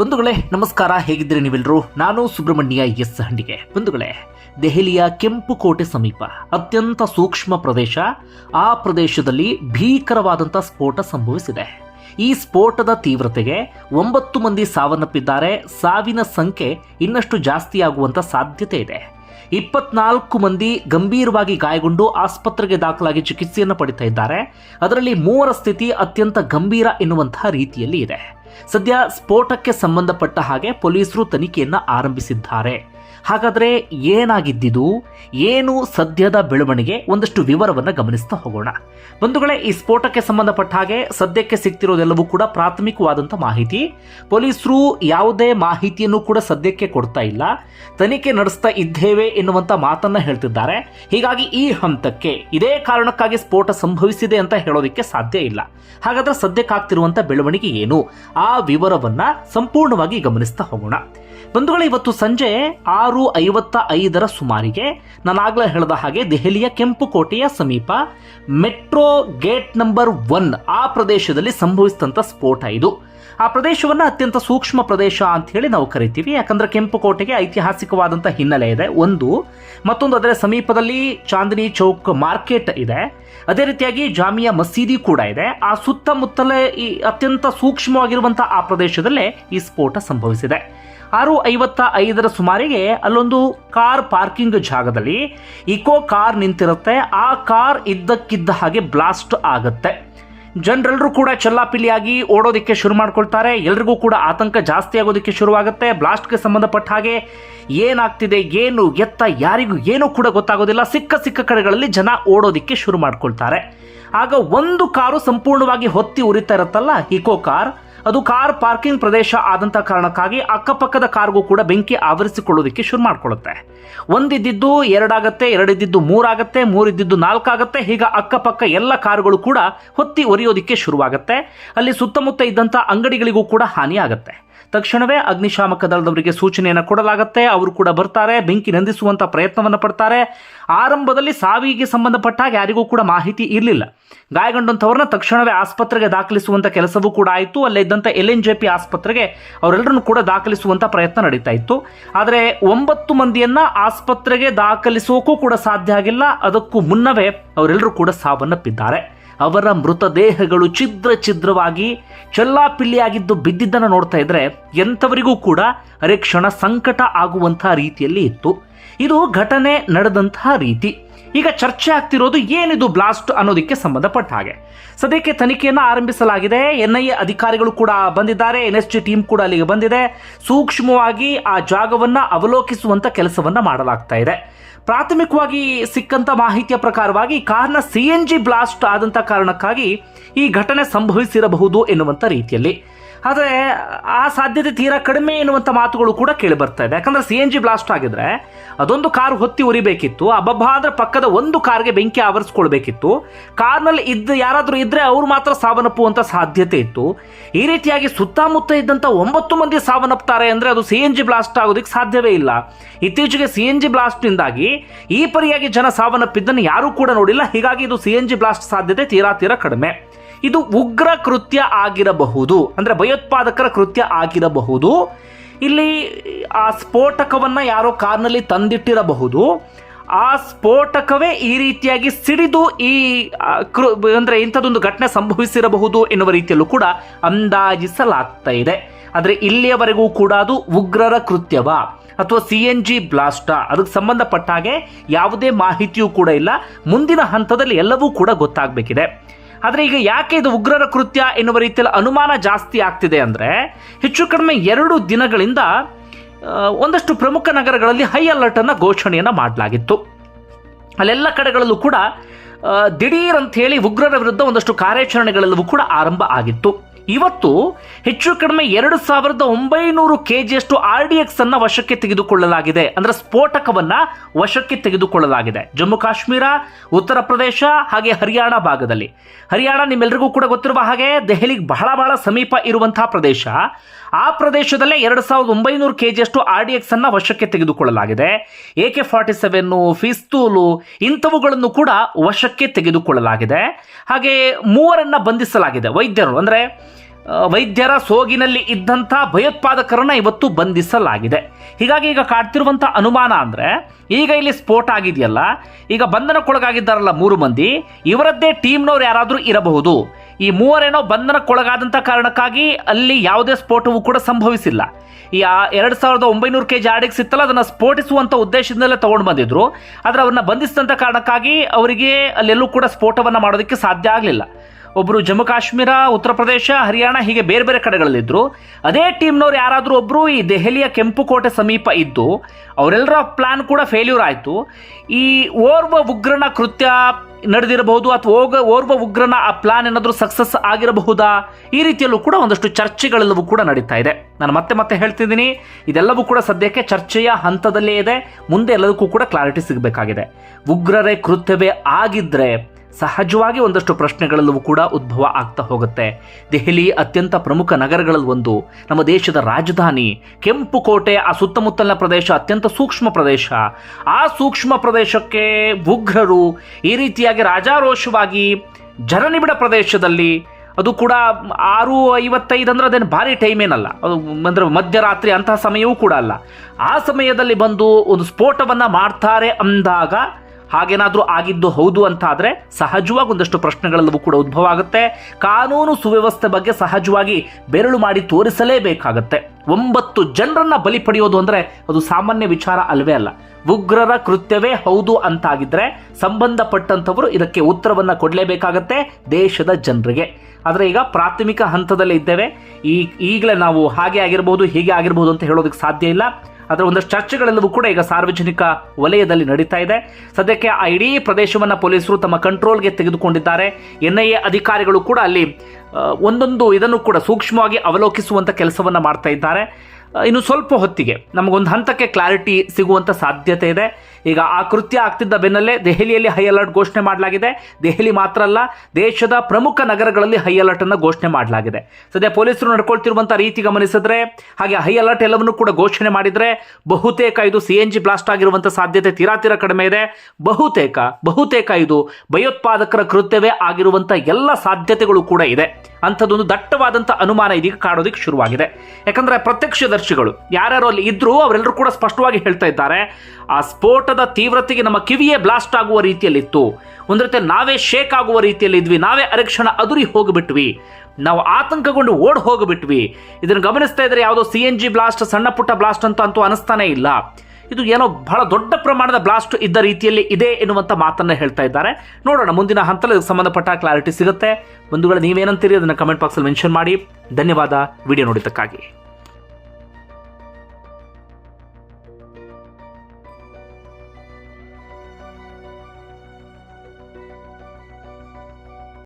ಬಂಧುಗಳೇ, ನಮಸ್ಕಾರ. ಹೇಗಿದ್ದೀರಿ ನೀವೆಲ್ಲರೂ? ನಾನು ಸುಬ್ರಹ್ಮಣ್ಯ ಎಸ್ ಹಂಡಿಗೆ. ಬಂಧುಗಳೇ, ದೆಹಲಿಯ ಕೆಂಪು ಕೋಟೆ ಸಮೀಪ, ಅತ್ಯಂತ ಸೂಕ್ಷ್ಮ ಪ್ರದೇಶ, ಆ ಪ್ರದೇಶದಲ್ಲಿ ಭೀಕರವಾದಂಥ ಸ್ಫೋಟ ಸಂಭವಿಸಿದೆ. ಈ ಸ್ಫೋಟದ ತೀವ್ರತೆಗೆ ಒಂಬತ್ತು ಮಂದಿ ಸಾವನ್ನಪ್ಪಿದ್ದಾರೆ. ಸಾವಿನ ಸಂಖ್ಯೆ ಇನ್ನಷ್ಟು ಜಾಸ್ತಿಯಾಗುವಂಥ ಸಾಧ್ಯತೆ ಇದೆ. ಇಪ್ಪತ್ನಾಲ್ಕು ಮಂದಿ ಗಂಭೀರವಾಗಿ ಗಾಯಗೊಂಡು ಆಸ್ಪತ್ರೆಗೆ ದಾಖಲಾಗಿ ಚಿಕಿತ್ಸೆಯನ್ನು ಪಡಿತಾ ಇದ್ದಾರೆ. ಅದರಲ್ಲಿ ಮೂವರ ಸ್ಥಿತಿ ಅತ್ಯಂತ ಗಂಭೀರ ಎನ್ನುವಂತಹ ರೀತಿಯಲ್ಲಿ ಇದೆ. ಸದ್ಯ ಸ್ಫೋಟಕ್ಕೆ ಸಂಬಂಧಪಟ್ಟ ಹಾಗೆ ಪೊಲೀಸರು ತನಿಖೆಯನ್ನ ಆರಂಭಿಸಿದ್ದಾರೆ. ಹಾಗಾದ್ರೆ ಏನಾಗಿದ್ದಿದು? ಏನು ಸದ್ಯದ ಬೆಳವಣಿಗೆ? ಒಂದಷ್ಟು ವಿವರವನ್ನು ಗಮನಿಸ್ತಾ ಹೋಗೋಣ. ಬಂಧುಗಳೇ, ಈ ಸ್ಫೋಟಕ್ಕೆ ಸಂಬಂಧಪಟ್ಟ ಹಾಗೆ ಸದ್ಯಕ್ಕೆ ಸಿಗ್ತಿರೋದೆಲ್ಲವೂ ಕೂಡ ಪ್ರಾಥಮಿಕವಾದಂಥ ಮಾಹಿತಿ. ಪೊಲೀಸರು ಯಾವುದೇ ಮಾಹಿತಿಯನ್ನು ಕೂಡ ಸದ್ಯಕ್ಕೆ ಕೊಡ್ತಾ ಇಲ್ಲ. ತನಿಖೆ ನಡೆಸ್ತಾ ಇದ್ದೇವೆ ಎನ್ನುವಂಥ ಮಾತನ್ನ ಹೇಳ್ತಿದ್ದಾರೆ. ಹೀಗಾಗಿ ಈ ಹಂತಕ್ಕೆ ಇದೇ ಕಾರಣಕ್ಕಾಗಿ ಸ್ಫೋಟ ಸಂಭವಿಸಿದೆ ಅಂತ ಹೇಳೋದಕ್ಕೆ ಸಾಧ್ಯ ಇಲ್ಲ. ಹಾಗಾದ್ರೆ ಸದ್ಯಕ್ಕಾಗ್ತಿರುವಂಥ ಬೆಳವಣಿಗೆ ಏನು? ಆ ವಿವರವನ್ನ ಸಂಪೂರ್ಣವಾಗಿ ಗಮನಿಸ್ತಾ ಹೋಗೋಣ. ಬಂಧುಗಳು, ಇವತ್ತು ಸಂಜೆ ಆರು ಐವತ್ತ ಐದರ ಸುಮಾರಿಗೆ ನಾನಾಗಲೇ ಹೇಳಿದ ಹಾಗೆ ದೆಹಲಿಯ ಕೆಂಪು ಕೋಟೆಯ ಸಮೀಪ ಮೆಟ್ರೋ ಗೇಟ್ ನಂಬರ್ ಒನ್ ಆ ಪ್ರದೇಶದಲ್ಲಿ ಸಂಭವಿಸಿದಂಥ ಸ್ಫೋಟ ಇದು. ಆ ಪ್ರದೇಶವನ್ನ ಅತ್ಯಂತ ಸೂಕ್ಷ್ಮ ಪ್ರದೇಶ ಅಂತ ಹೇಳಿ ನಾವು ಕರಿತೀವಿ. ಯಾಕಂದ್ರೆ ಕೆಂಪು ಕೋಟೆಗೆ ಐತಿಹಾಸಿಕವಾದಂಥ ಹಿನ್ನೆಲೆ ಇದೆ. ಒಂದು, ಮತ್ತೊಂದು ಅದರ ಸಮೀಪದಲ್ಲಿ ಚಾಂದಿನಿ ಚೌಕ್ ಮಾರ್ಕೆಟ್ ಇದೆ. ಅದೇ ರೀತಿಯಾಗಿ ಜಾಮಿಯಾ ಮಸೀದಿ ಕೂಡ ಇದೆ. ಆ ಸುತ್ತಮುತ್ತಲೇ ಈ ಅತ್ಯಂತ ಸೂಕ್ಷ್ಮವಾಗಿರುವಂಥ ಆ ಪ್ರದೇಶದಲ್ಲೇ ಈ ಸ್ಫೋಟ ಸಂಭವಿಸಿದೆ. ಆರು ಐವತ್ತ ಐದರ ಸುಮಾರಿಗೆ ಅಲ್ಲೊಂದು ಕಾರ್ ಪಾರ್ಕಿಂಗ್ ಜಾಗದಲ್ಲಿ ಇಕೋ ಕಾರ್ ನಿಂತಿರುತ್ತೆ. ಆ ಕಾರ್ ಇದ್ದಕ್ಕಿದ್ದ ಹಾಗೆ ಬ್ಲಾಸ್ಟ್ ಆಗುತ್ತೆ. ಜನರೆಲ್ಲರೂ ಕೂಡ ಚೆಲ್ಲಾಪಿಲ್ಲಿಯಾಗಿ ಓಡೋದಕ್ಕೆ ಶುರು ಮಾಡ್ಕೊಳ್ತಾರೆ. ಎಲ್ರಿಗೂ ಕೂಡ ಆತಂಕ ಜಾಸ್ತಿ ಆಗೋದಕ್ಕೆ ಶುರುವಾಗುತ್ತೆ. ಬ್ಲಾಸ್ಟ್ಗೆ ಸಂಬಂಧಪಟ್ಟ ಹಾಗೆ ಏನಾಗ್ತಿದೆ, ಏನು, ಎತ್ತ, ಯಾರಿಗೂ ಏನೂ ಕೂಡ ಗೊತ್ತಾಗೋದಿಲ್ಲ. ಸಿಕ್ಕ ಸಿಕ್ಕ ಕಡೆಗಳಲ್ಲಿ ಜನ ಓಡೋದಕ್ಕೆ ಶುರು ಮಾಡ್ಕೊಳ್ತಾರೆ. ಆಗ ಒಂದು ಕಾರು ಸಂಪೂರ್ಣವಾಗಿ ಹೊತ್ತಿ ಉರಿತಾ ಇರುತ್ತಲ್ಲ, ಇಕೋ ಕಾರ್ ಅದು ಕಾರ್ ಪಾರ್ಕಿಂಗ್ ಪ್ರದೇಶ ಆದಂಥ ಕಾರಣಕ್ಕಾಗಿ ಅಕ್ಕಪಕ್ಕದ ಕಾರ್ಗೂ ಕೂಡ ಬೆಂಕಿ ಆವರಿಸಿಕೊಳ್ಳೋದಕ್ಕೆ ಶುರು ಮಾಡಿಕೊಳ್ಳುತ್ತೆ. ಒಂದಿದ್ದು ಎರಡಾಗತ್ತೆ ಎರಡಿದ್ದು ಮೂರಾಗತ್ತೆ ಮೂರಿದ್ದು ನಾಲ್ಕಾಗತ್ತೆ ಈಗ ಅಕ್ಕಪಕ್ಕ ಎಲ್ಲ ಕಾರುಗಳು ಕೂಡ ಹೊತ್ತಿ ಒರೆಯೋದಕ್ಕೆ ಶುರುವಾಗುತ್ತೆ. ಅಲ್ಲಿ ಸುತ್ತಮುತ್ತ ಇದ್ದಂಥ ಅಂಗಡಿಗಳಿಗೂ ಕೂಡ ಹಾನಿ ಆಗುತ್ತೆ ತಕ್ಷಣವೇ ಅಗ್ನಿಶಾಮಕ ದಳದವರಿಗೆ ಸೂಚನೆಯನ್ನು ಕೊಡಲಾಗುತ್ತೆ. ಅವರು ಕೂಡ ಬರ್ತಾರೆ, ಬೆಂಕಿ ನಂದಿಸುವಂಥ ಪ್ರಯತ್ನವನ್ನು ಪಡ್ತಾರೆ. ಆರಂಭದಲ್ಲಿ ಸಾವಿಗೆ ಸಂಬಂಧಪಟ್ಟ ಹಾಗೆ ಯಾರಿಗೂ ಕೂಡ ಮಾಹಿತಿ ಇರಲಿಲ್ಲ. ಗಾಯಗೊಂಡಂಥವ್ರನ್ನ ತಕ್ಷಣವೇ ಆಸ್ಪತ್ರೆಗೆ ದಾಖಲಿಸುವಂತ ಕೆಲಸವೂ ಕೂಡ ಆಯಿತು. ಅಲ್ಲೇ ಇದ್ದಂಥ ಎಲ್ ಎನ್ ಜೆ ಪಿ ಆಸ್ಪತ್ರೆಗೆ ಅವರೆಲ್ಲರನ್ನು ಕೂಡ ದಾಖಲಿಸುವಂತ ಪ್ರಯತ್ನ ನಡೀತಾ ಇತ್ತು. ಆದರೆ ಒಂಬತ್ತು ಮಂದಿಯನ್ನ ಆಸ್ಪತ್ರೆಗೆ ದಾಖಲಿಸೋಕ್ಕೂ ಕೂಡ ಸಾಧ್ಯ ಆಗಿಲ್ಲ. ಅದಕ್ಕೂ ಮುನ್ನವೇ ಅವರೆಲ್ಲರೂ ಕೂಡ ಸಾವನ್ನಪ್ಪಿದ್ದಾರೆ. ಅವರ ಮೃತದೇಹಗಳು ಛಿದ್ರ ಛಿದ್ರವಾಗಿ ಚೆಲ್ಲಾಪಿಲ್ಲಿಯಾಗಿದ್ದು ಬಿದ್ದಿದ್ದನ್ನು ನೋಡ್ತಾ ಇದ್ರೆ ಎಂಥವರಿಗೂ ಕೂಡ ಅರೆ ಕ್ಷಣ ಸಂಕಟ ಆಗುವಂತಹ ರೀತಿಯಲ್ಲಿ ಇತ್ತು. ಇದು ಘಟನೆ ನಡೆದಂತಹ ರೀತಿ. ಈಗ ಚರ್ಚೆ ಆಗ್ತಿರೋದು ಏನಿದು ಬ್ಲಾಸ್ಟ್ ಅನ್ನೋದಕ್ಕೆ ಸಂಬಂಧಪಟ್ಟ ಹಾಗೆ. ಸದ್ಯಕ್ಕೆ ತನಿಖೆಯನ್ನು ಆರಂಭಿಸಲಾಗಿದೆ. ಎನ್ ಐ ಎ ಅಧಿಕಾರಿಗಳು ಕೂಡ ಬಂದಿದ್ದಾರೆ. ಎನ್ ಎಸ್ ಜಿ ಟೀಮ್ ಕೂಡ ಅಲ್ಲಿಗೆ ಬಂದಿದೆ. ಸೂಕ್ಷ್ಮವಾಗಿ ಆ ಜಾಗವನ್ನು ಅವಲೋಕಿಸುವಂಥ ಕೆಲಸವನ್ನು ಮಾಡಲಾಗ್ತಾ ಇದೆ. ಪ್ರಾಥಮಿಕವಾಗಿ ಸಿಕ್ಕಂಥ ಮಾಹಿತಿಯ ಪ್ರಕಾರವಾಗಿ ಕಾರ್ನ ಸಿ ಎನ್ ಜಿ ಬ್ಲಾಸ್ಟ್ ಆದಂಥ ಕಾರಣಕ್ಕಾಗಿ ಈ ಘಟನೆ ಸಂಭವಿಸಿರಬಹುದು ಎನ್ನುವಂಥ ರೀತಿಯಲ್ಲಿ. ಆದರೆ ಆ ಸಾಧ್ಯತೆ ತೀರಾ ಕಡಿಮೆ ಎನ್ನುವಂಥ ಮಾತುಗಳು ಕೂಡ ಕೇಳಿ ಬರ್ತಾ ಇದೆ. ಯಾಕಂದ್ರೆ ಸಿ ಎನ್ ಜಿ ಬ್ಲಾಸ್ಟ್ ಆಗಿದ್ರೆ ಅದೊಂದು ಕಾರು ಹೊತ್ತಿ ಉರಿಬೇಕಿತ್ತು. ಅಬ್ಬಬ್ಬ ಅಂದ್ರೆ ಪಕ್ಕದ ಒಂದು ಕಾರ್ಗೆ ಬೆಂಕಿ ಆವರಿಸ್ಕೊಳ್ಬೇಕಿತ್ತು. ಕಾರ್ನಲ್ಲಿ ಇದ್ದ ಯಾರಾದರೂ ಇದ್ದರೆ ಅವ್ರು ಮಾತ್ರ ಸಾವನ್ನಪ್ಪುವಂಥ ಸಾಧ್ಯತೆ ಇತ್ತು. ಈ ರೀತಿಯಾಗಿ ಸುತ್ತಮುತ್ತ ಇದ್ದಂಥ ಒಂಬತ್ತು ಮಂದಿ ಸಾವನ್ನಪ್ತಾರೆ ಅಂದರೆ ಅದು ಸಿ ಎನ್ ಜಿ ಬ್ಲಾಸ್ಟ್ ಆಗೋದಕ್ಕೆ ಸಾಧ್ಯವೇ ಇಲ್ಲ. ಇತ್ತೀಚೆಗೆ ಸಿ ಎನ್ ಜಿ ಬ್ಲಾಸ್ಟ್ನಿಂದಾಗಿ ಈ ಪರಿಯಾಗಿ ಜನ ಸಾವನ್ನಪ್ಪಿದ್ದನ್ನು ಯಾರೂ ಕೂಡ ನೋಡಿಲ್ಲ. ಹೀಗಾಗಿ ಇದು ಸಿ ಎನ್ ಜಿ ಬ್ಲಾಸ್ಟ್ ಸಾಧ್ಯತೆ ತೀರಾ ತೀರಾ ಕಡಿಮೆ. ಇದು ಉಗ್ರ ಕೃತ್ಯ ಆಗಿರಬಹುದು, ಅಂದರೆ ಭಯೋತ್ಪಾದಕರ ಕೃತ್ಯ ಆಗಿರಬಹುದು. ಇಲ್ಲಿ ಆ ಸ್ಫೋಟಕವನ್ನು ಯಾರೋ ಕಾರ್ನಲ್ಲಿ ತಂದಿಟ್ಟಿರಬಹುದು. ಆ ಸ್ಫೋಟಕವೇ ಈ ರೀತಿಯಾಗಿ ಸಿಡಿದು ಈ ಕೃ, ಅಂದರೆ ಇಂಥದ್ದೊಂದು ಘಟನೆ ಸಂಭವಿಸಿರಬಹುದು ಎನ್ನುವ ರೀತಿಯಲ್ಲೂ ಕೂಡ ಅಂದಾಜಿಸಲಾಗ್ತಾ ಇದೆ. ಆದರೆ ಇಲ್ಲಿಯವರೆಗೂ ಕೂಡ ಅದು ಉಗ್ರರ ಕೃತ್ಯವಾ ಅಥವಾ ಸಿ ಎನ್ ಜಿ ಬ್ಲಾಸ್ಟಾ? ಅದಕ್ಕೆ ಸಂಬಂಧಪಟ್ಟ ಹಾಗೆ ಯಾವುದೇ ಮಾಹಿತಿಯೂ ಕೂಡ ಇಲ್ಲ. ಮುಂದಿನ ಹಂತದಲ್ಲಿ ಎಲ್ಲವೂ ಕೂಡ ಗೊತ್ತಾಗಬೇಕಿದೆ. ಆದರೆ ಈಗ ಯಾಕೆ ಇದು ಉಗ್ರರ ಕೃತ್ಯ ಎನ್ನುವ ರೀತಿಯಲ್ಲಿ ಅನುಮಾನ ಜಾಸ್ತಿ ಆಗ್ತಿದೆ ಅಂದರೆ ಹೆಚ್ಚು ಕಡಿಮೆ ಎರಡು ದಿನಗಳಿಂದ ಒಂದಷ್ಟು ಪ್ರಮುಖ ನಗರಗಳಲ್ಲಿ ಹೈ ಅಲರ್ಟನ್ನು ಘೋಷಣೆಯನ್ನು ಮಾಡಲಾಗಿತ್ತು. ಅಲ್ಲೆಲ್ಲ ಕಡೆಗಳಲ್ಲೂ ಕೂಡ ದಿಢೀರ್ ಅಂತ ಹೇಳಿ ಉಗ್ರರ ವಿರುದ್ಧ ಒಂದಷ್ಟು ಕಾರ್ಯಾಚರಣೆಗಳೆಲ್ಲವೂ ಕೂಡ ಆರಂಭ ಆಗಿತ್ತು. ಇವತ್ತು ಹೆಚ್ಚು ಕಡಿಮೆ ಎರಡು ಸಾವಿರದ ಒಂಬೈನೂರು ಕೆ ಜಿಯಷ್ಟು ಆರ್ ಡಿ ಎಕ್ಸ್ ಅನ್ನ ವಶಕ್ಕೆ ತೆಗೆದುಕೊಳ್ಳಲಾಗಿದೆ. ಅಂದ್ರೆ ಸ್ಫೋಟಕವನ್ನ ವಶಕ್ಕೆ ತೆಗೆದುಕೊಳ್ಳಲಾಗಿದೆ. ಜಮ್ಮು ಕಾಶ್ಮೀರ, ಉತ್ತರ ಪ್ರದೇಶ ಹಾಗೆ ಹರಿಯಾಣ ಭಾಗದಲ್ಲಿ. ಹರಿಯಾಣ ನಿಮ್ಮೆಲ್ಲರಿಗೂ ಕೂಡ ಗೊತ್ತಿರುವ ಹಾಗೆ ದೆಹಲಿಗೆ ಬಹಳ ಬಹಳ ಸಮೀಪ ಇರುವಂತಹ ಪ್ರದೇಶ. ಆ ಪ್ರದೇಶದಲ್ಲೇ ಎರಡು ಸಾವಿರದ ಒಂಬೈನೂರು ಕೆ ಜಿಯಷ್ಟು ಆರ್ ಡಿ ಎಕ್ಸ್ ಅನ್ನ ವಶಕ್ಕೆ ತೆಗೆದುಕೊಳ್ಳಲಾಗಿದೆ. ಎ ಕೆ ಫಾರ್ಟಿ ಸೆವೆನ್ನು ಫಿಸ್ತೂಲು ಇಂಥವುಗಳನ್ನು ಕೂಡ ವಶಕ್ಕೆ ತೆಗೆದುಕೊಳ್ಳಲಾಗಿದೆ. ಹಾಗೆ ಮೂವರನ್ನ ಬಂಧಿಸಲಾಗಿದೆ ವೈದ್ಯರು. ಅಂದ್ರೆ ವೈದ್ಯರ ಸೋಗಿನಲ್ಲಿ ಇದ್ದಂಥ ಭಯೋತ್ಪಾದಕರನ್ನ ಇವತ್ತು ಬಂಧಿಸಲಾಗಿದೆ. ಹೀಗಾಗಿ ಈಗ ಕಾಡ್ತಿರುವಂಥ ಅನುಮಾನ ಅಂದರೆ, ಈಗ ಇಲ್ಲಿ ಸ್ಫೋಟ ಆಗಿದೆಯಲ್ಲ, ಈಗ ಬಂಧನಕ್ಕೊಳಗಾಗಿದ್ದಾರಲ್ಲ ಮೂರು ಮಂದಿ, ಇವರದ್ದೇ ಟೀಮ್ನವ್ರು ಯಾರಾದರೂ ಇರಬಹುದು. ಈ ಮೂವರೇನೋ ಬಂಧನಕ್ಕೊಳಗಾದಂಥ ಕಾರಣಕ್ಕಾಗಿ ಅಲ್ಲಿ ಯಾವುದೇ ಸ್ಫೋಟವೂ ಕೂಡ ಸಂಭವಿಸಿಲ್ಲ. ಈ ಎರಡು ಸಾವಿರದ ಒಂಬೈನೂರು ಕೆ ಜಿ ಆಡಿಗೆ ಸಿತ್ತಲ್ಲ, ಅದನ್ನು ಸ್ಫೋಟಿಸುವಂಥ ಉದ್ದೇಶದಿಂದಲೇ ತೊಗೊಂಡು ಬಂದಿದ್ರು. ಆದರೆ ಅವ್ರನ್ನ ಬಂಧಿಸಿದಂಥ ಕಾರಣಕ್ಕಾಗಿ ಅವರಿಗೆ ಅಲ್ಲೆಲ್ಲೂ ಕೂಡ ಸ್ಫೋಟವನ್ನು ಮಾಡೋದಕ್ಕೆ ಸಾಧ್ಯ ಆಗಲಿಲ್ಲ. ಒಬ್ಬರು ಜಮ್ಮು ಕಾಶ್ಮೀರ, ಉತ್ತರ ಪ್ರದೇಶ, ಹರಿಯಾಣ ಹೀಗೆ ಬೇರೆ ಬೇರೆ ಕಡೆಗಳಲ್ಲಿದ್ದರು ಅದೇ ಟೀಮ್ನವ್ರು ಯಾರಾದರೂ ಒಬ್ಬರು ಈ ದೆಹಲಿಯ ಕೆಂಪುಕೋಟೆ ಸಮೀಪ ಇದ್ದು ಅವರೆಲ್ಲರ ಪ್ಲಾನ್ ಕೂಡ ಫೇಲ್ಯೂರ್ ಆಯಿತು. ಈ ಓರ್ವ ಉಗ್ರನ ಕೃತ್ಯ ನಡೆದಿರಬಹುದು ಅಥವಾ ಹೋಗ, ಓರ್ವ ಉಗ್ರನ ಆ ಪ್ಲಾನ್ ಏನಾದರೂ ಸಕ್ಸಸ್ ಆಗಿರಬಹುದಾ? ಈ ರೀತಿಯಲ್ಲೂ ಕೂಡ ಒಂದಷ್ಟು ಚರ್ಚೆಗಳೆಲ್ಲವೂ ಕೂಡ ನಡೀತಾ ಇದೆ. ನಾನು ಮತ್ತೆ ಮತ್ತೆ ಹೇಳ್ತಿದ್ದೀನಿ, ಇದೆಲ್ಲವೂ ಕೂಡ ಸದ್ಯಕ್ಕೆ ಚರ್ಚೆಯ ಹಂತದಲ್ಲೇ ಇದೆ. ಮುಂದೆ ಎಲ್ಲದಕ್ಕೂ ಕೂಡ ಕ್ಲಾರಿಟಿ ಸಿಗಬೇಕಾಗಿದೆ. ಉಗ್ರರೇ ಕೃತ್ಯವೇ ಆಗಿದ್ರೆ ಸಹಜವಾಗಿ ಒಂದಷ್ಟು ಪ್ರಶ್ನೆಗಳಲ್ಲೂ ಕೂಡ ಉದ್ಭವ ಆಗ್ತಾ ಹೋಗುತ್ತೆ. ದೆಹಲಿ ಅತ್ಯಂತ ಪ್ರಮುಖ ನಗರಗಳಲ್ಲಿ ಒಂದು. ನಮ್ಮ ದೇಶದ ರಾಜಧಾನಿ ಕೆಂಪು ಕೋಟೆ ಆ ಸುತ್ತಮುತ್ತಲಿನ ಪ್ರದೇಶ ಅತ್ಯಂತ ಸೂಕ್ಷ್ಮ ಪ್ರದೇಶ. ಆ ಸೂಕ್ಷ್ಮ ಪ್ರದೇಶಕ್ಕೆ ಉಗ್ರರು ಈ ರೀತಿಯಾಗಿ ರಾಜಾರೋಷವಾಗಿ ಜನನಿಬಿಡ ಪ್ರದೇಶದಲ್ಲಿ ಅದು ಕೂಡ ಆರು ಐವತ್ತೈದು ಅಂದ್ರೆ ಅದೇನು ಭಾರಿ ಟೈಮ್ ಏನಲ್ಲ. ಅದು ಅಂದರೆ ಮಧ್ಯರಾತ್ರಿ ಅಂತಹ ಸಮಯವೂ ಕೂಡ ಅಲ್ಲ. ಆ ಸಮಯದಲ್ಲಿ ಬಂದು ಒಂದು ಸ್ಫೋಟವನ್ನು ಮಾಡ್ತಾರೆ ಅಂದಾಗ ಹಾಗೇನಾದರೂ ಆಗಿದ್ದು ಹೌದು ಅಂತ ಆದರೆ ಸಹಜವಾಗಿ ಒಂದಷ್ಟು ಪ್ರಶ್ನೆಗಳೆಲ್ಲವೂ ಕೂಡ ಉದ್ಭವ ಆಗುತ್ತೆ. ಕಾನೂನು ಸುವ್ಯವಸ್ಥೆ ಬಗ್ಗೆ ಸಹಜವಾಗಿ ಬೆರಳು ಮಾಡಿ ತೋರಿಸಲೇಬೇಕಾಗತ್ತೆ. ಒಂಬತ್ತು ಜನರನ್ನ ಬಲಿ ಪಡೆಯೋದು ಅಂದರೆ ಅದು ಸಾಮಾನ್ಯ ವಿಚಾರ ಅಲ್ಲವೇ ಅಲ್ಲ. ಉಗ್ರರ ಕೃತ್ಯವೇ ಹೌದು ಅಂತಾಗಿದ್ರೆ ಸಂಬಂಧಪಟ್ಟಂಥವರು ಇದಕ್ಕೆ ಉತ್ತರವನ್ನ ಕೊಡಲೇಬೇಕಾಗತ್ತೆ ದೇಶದ ಜನರಿಗೆ. ಆದರೆ ಈಗ ಪ್ರಾಥಮಿಕ ಹಂತದಲ್ಲಿ ಇದ್ದೇವೆ. ಈ ಈಗಲೇ ನಾವು ಹಾಗೆ ಆಗಿರ್ಬೋದು ಹೀಗೆ ಆಗಿರ್ಬೋದು ಅಂತ ಹೇಳೋದಕ್ಕೆ ಸಾಧ್ಯ ಇಲ್ಲ. ಅದರ ಒಂದಷ್ಟು ಚರ್ಚೆಗಳೆಲ್ಲವೂ ಕೂಡ ಈಗ ಸಾರ್ವಜನಿಕ ವಲಯದಲ್ಲಿ ನಡೀತಾ ಇದೆ. ಸದ್ಯಕ್ಕೆ ಆ ಇಡೀ ಪ್ರದೇಶವನ್ನು ಪೊಲೀಸರು ತಮ್ಮ ಕಂಟ್ರೋಲ್ಗೆ ತೆಗೆದುಕೊಂಡಿದ್ದಾರೆ. ಎನ್ ಐ ಎ ಅಧಿಕಾರಿಗಳು ಕೂಡ ಅಲ್ಲಿ ಒಂದೊಂದು ಇದನ್ನು ಕೂಡ ಸೂಕ್ಷ್ಮವಾಗಿ ಅವಲೋಕಿಸುವಂಥ ಕೆಲಸವನ್ನು ಮಾಡ್ತಾ ಇದ್ದಾರೆ. ಇನ್ನು ಸ್ವಲ್ಪ ಹೊತ್ತಿಗೆ ನಮಗೊಂದು ಹಂತಕ್ಕೆ ಕ್ಲಾರಿಟಿ ಸಿಗುವಂಥ ಸಾಧ್ಯತೆ ಇದೆ. ಈಗ ಆ ಕೃತ್ಯ ಆಗ್ತಿದ್ದ ಬೆನ್ನಲ್ಲೇ ದೆಹಲಿಯಲ್ಲಿ ಹೈ ಅಲರ್ಟ್ ಘೋಷಣೆ ಮಾಡಲಾಗಿದೆ. ದೆಹಲಿ ಮಾತ್ರ ಅಲ್ಲ, ದೇಶದ ಪ್ರಮುಖ ನಗರಗಳಲ್ಲಿ ಹೈ ಅಲರ್ಟ್ ಅನ್ನು ಘೋಷಣೆ ಮಾಡಲಾಗಿದೆ. ಸದ್ಯ ಪೊಲೀಸರು ನಡ್ಕೊಳ್ತಿರುವಂಥ ರೀತಿ ಗಮನಿಸಿದ್ರೆ, ಹಾಗೆ ಹೈ ಅಲರ್ಟ್ ಎಲ್ಲವನ್ನೂ ಕೂಡ ಘೋಷಣೆ ಮಾಡಿದ್ರೆ ಬಹುತೇಕ ಇದು ಸಿ ಎನ್ ಜಿ ಬ್ಲಾಸ್ಟ್ ಆಗಿರುವಂಥ ಸಾಧ್ಯತೆ ತೀರಾ ತೀರಾ ಕಡಿಮೆ ಇದೆ. ಬಹುತೇಕ ಬಹುತೇಕ ಇದು ಭಯೋತ್ಪಾದಕರ ಕೃತ್ಯವೇ ಆಗಿರುವಂಥ ಎಲ್ಲ ಸಾಧ್ಯತೆಗಳು ಕೂಡ ಇದೆ. ಅಂಥದ್ದೊಂದು ದಟ್ಟವಾದಂಥ ಅನುಮಾನ ಇದೀಗ ಕಾಡೋದಕ್ಕೆ ಶುರುವಾಗಿದೆ. ಯಾಕಂದರೆ ಪ್ರತ್ಯಕ್ಷದರ್ಶಿಗಳು ಯಾರ್ಯಾರು ಅಲ್ಲಿ ಇದ್ದರೂ ಅವರೆಲ್ಲರೂ ಕೂಡ ಸ್ಪಷ್ಟವಾಗಿ ಹೇಳ್ತಾ ಇದ್ದಾರೆ, ಆ ಸ್ಫೋಟದ ತೀವ್ರತೆಗೆ ನಮ್ಮ ಕಿವಿಯೇ ಬ್ಲಾಸ್ಟ್ ಆಗುವ ರೀತಿಯಲ್ಲಿತ್ತು. ಒಂದು ರೀತಿ ನಾವೇ ಶೇಕ್ ಆಗುವ ರೀತಿಯಲ್ಲಿ ಇದ್ವಿ ನಾವೇ ಅರಕ್ಷಣ ಅದುರಿ ಹೋಗಿಬಿಟ್ವಿ. ನಾವು ಆತಂಕಗೊಂಡು ಓಡ್ ಹೋಗಿಬಿಟ್ವಿ. ಇದನ್ನು ಗಮನಿಸ್ತಾ ಇದ್ರೆ ಯಾವುದೋ ಸಿ ಎನ್ ಜಿ ಬ್ಲಾಸ್ಟ್ ಸಣ್ಣ ಪುಟ್ಟ ಬ್ಲಾಸ್ಟ್ ಅಂತ ಅಂತೂ ಅನಿಸ್ತಾನೇ ಇಲ್ಲ. ಇದು ಏನೋ ಬಹಳ ದೊಡ್ಡ ಪ್ರಮಾಣದ ಬ್ಲಾಸ್ಟ್ ಇದ್ದ ರೀತಿಯಲ್ಲಿ ಇದೆ ಎನ್ನುವಂಥ ಮಾತನ್ನ ಹೇಳ್ತಾ ಇದ್ದಾರೆ. ನೋಡೋಣ, ಮುಂದಿನ ಹಂತದಲ್ಲಿ ಸಂಬಂಧಪಟ್ಟ ಕ್ಲಾರಿಟಿ ಸಿಗುತ್ತೆ. ಬಂಧುಗಳು, ನೀವೇನಂತೀರಿ? ಅದನ್ನು ಕಮೆಂಟ್ ಬಾಕ್ಸಲ್ಲಿ ಮೆನ್ಷನ್ ಮಾಡಿ. ಧನ್ಯವಾದ. ವಿಡಿಯೋ ನೋಡಿದ್ದಕ್ಕಾಗಿ.